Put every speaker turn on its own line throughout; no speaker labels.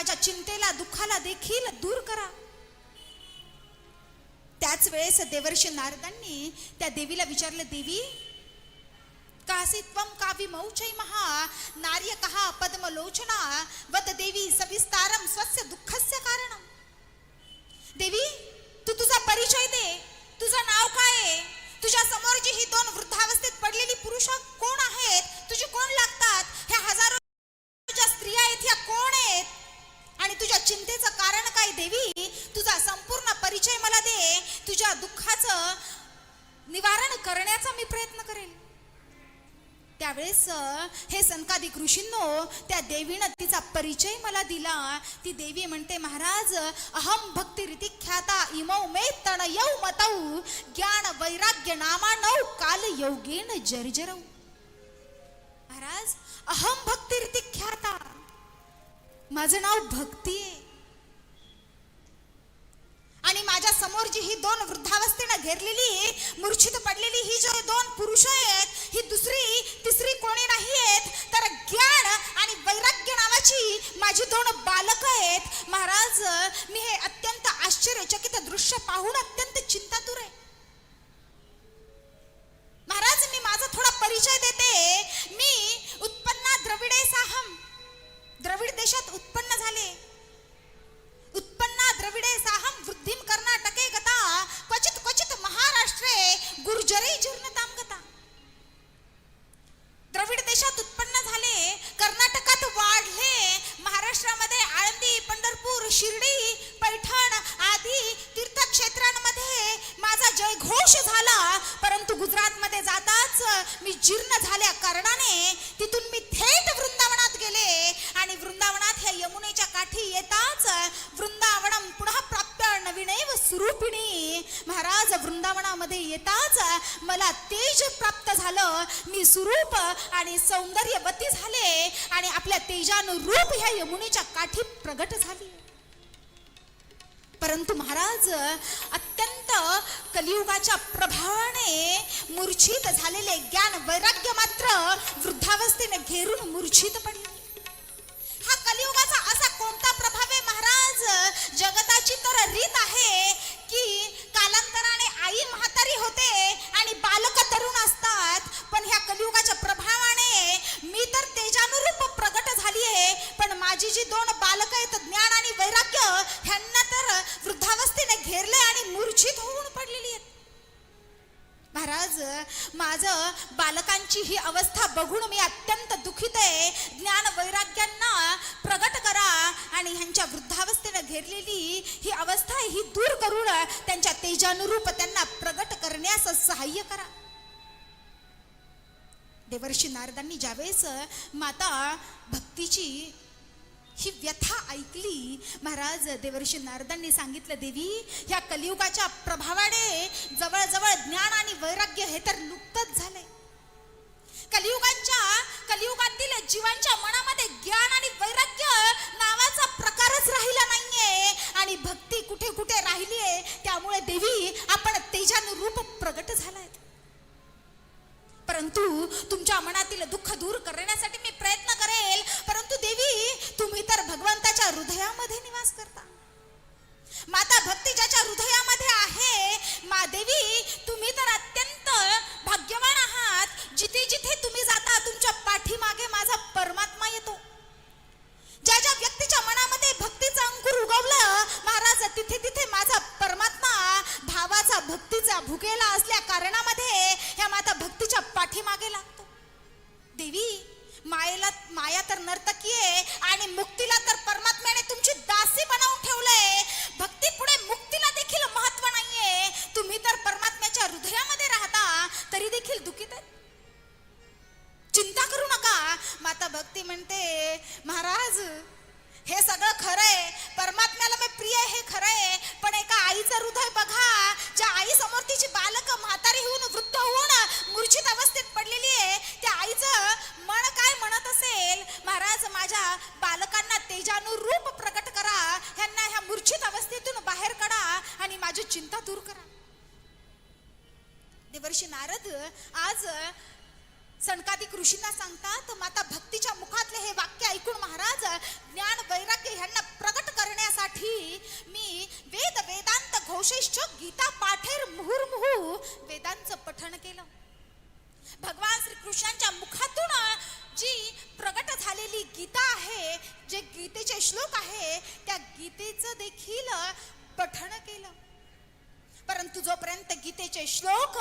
माझ्या चिंतेला दुःखाला देखील दूर करा. त्याच वेळेस देवर्षी नारदांनी त्या देवीला विचारलं देवी कासी त्वं कावि मौचै महा नार्य कहा पद्मलोचना? वत देवी सविस्तारम स्वस्य देवी तुझा संपूर्ण परिचय मला दे. तुझ्या दुःखाचं निवारण करण्याचा मी प्रयत्न करेन. त्यावेळेस हे सनकादिक ऋषींनो त्या देवीनं तिचा परिचय मला दिला. ती देवी म्हणते महाराज अहम भक्तिरिती ख्याता इमौ मे तण यौ मतौ ज्ञान वैराग्य नामानौ काल योगेन जर्जरौ. महाराज अहम भक्तिरिती ख्याता माझं नाव भक्ती आहे. आणि माझ्यासमोर जी ही दोन वृद्धावस्थेनं घेरलेली मूर्छित पडलेली ही जे होश झाला परंतु गुजरातमध्ये जाताच मी जीर्ण झाल्या कारणाने तिथून मी थेट वृंदावनात गेले. आणि वृंदावनात ह्या यमुनेच्या काठी येताच वृंदावनम पुन्हा प्राप्य नवीनैव स्वरूपिणी. महाराज वृंदावनामध्ये येताच मला तेज प्राप्त झालं. मी स्वरूप आणि सौंदर्यवती झाले. आणि आपल्या तेजानुरूप ह्या यमुनेच्या काठी प्रगट झाली. परंतु महाराज अत्यंत कलियुगाच्या प्रभावाने मूर्छित झालेले ज्ञान वैराग्य मात्र वृद्धावस्थेने घेरून मूर्छित पडले. महाराज माझं बालकांची ही अवस्था बघून मी अत्यंत दुखित आहे. ज्ञान वैराग्यांना प्रगट करा आणि ह्यांच्या वृद्धावस्थेनं घेरलेली ही अवस्था ही दूर करून त्यांच्या तेजानुरूप त्यांना प्रगट करण्यास सहाय्य करा. देवर्षी नारदांनी ज्यावेळेस माता भक्तीची ही व्यथा ऐकली. महाराज देवर्षी नारदांनी सांगितलं देवी ह्या कलियुगाच्या प्रभावाने जवळजवळ ज्ञान आणि वैराग्य हे तर लुप्तच झालंय. कलियुगांच्या कलियुगातील जीवांच्या मनामध्ये ज्ञान आणि वैराग्य निवास करता. माता भक्ती ज्याच्या हृदयामध्ये आहे मा देवी तरी देखील दुखीत आहे चिंता करू नका. माता भक्ती म्हणते महाराज हे सगळं खरं आहे परमात्म्याला मी प्रिय हे खरं आहे पण एका आईचं हृदय बघा. ज्या आई समोर तिची बालक म्हातारी होऊन वृद्ध होऊन मूर्छित अवस्थेत पडलेली आहे त्या आईचं मन काय म्हणत असेल? महाराज माझ्या बालकांना तेजानुरूप प्रकट करा. ह्यांना ह्या मूर्छित अवस्थेतून बाहेर काढा आणि माझी चिंता दूर ऋषी नारद आज सणकादिक ऋषींना सांगतात माता भक्तीच्या मुखातले हे वाक्य ऐकून महाराज ज्ञान वैराग्य ह्यांना प्रकट करण्यासाठी मी वेद वेदांत घोषेश्च गीता पाठेर मुहुर्मुहू वेदांचं पठण केलं. भगवान श्रीकृष्णांच्या मुखातून जी प्रगट झालेली गीता आहे जे गीतेचे श्लोक आहे त्या गीतेचं देखील पठण केलं. परंतु जोपर्यंत गीतेचे श्लोक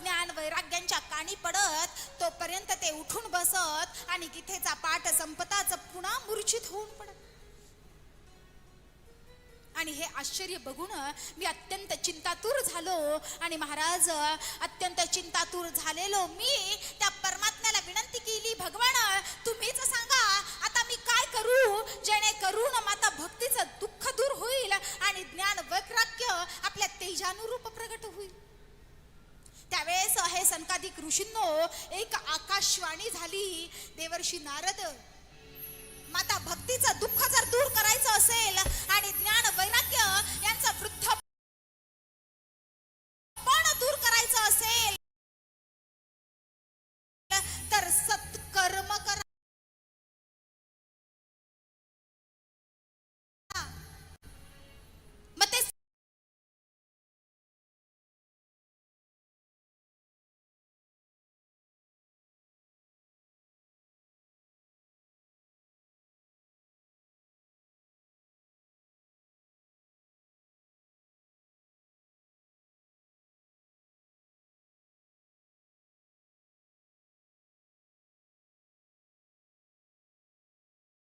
ज्ञान वैराग्यांच्या काणी पडत तोपर्यंत ते उठून बसत आणि गीतेचा पाठ संपताच पुन्हा मूर्छित होऊन पडत. आणि हे आश्चर्य बघून मी अत्यंत चिंतातूर झालो आणि महाराज अत्यंत चिंतातूर झालेलो मी त्या आहे सनकाधिक संकाधिक ऋषींनो एक आकाशवाणी झाली देवर्षी नारद. माता भक्तीचं दुःख जर दूर करायचं असेल आणि ज्ञान वैराग्य यांचा वृद्ध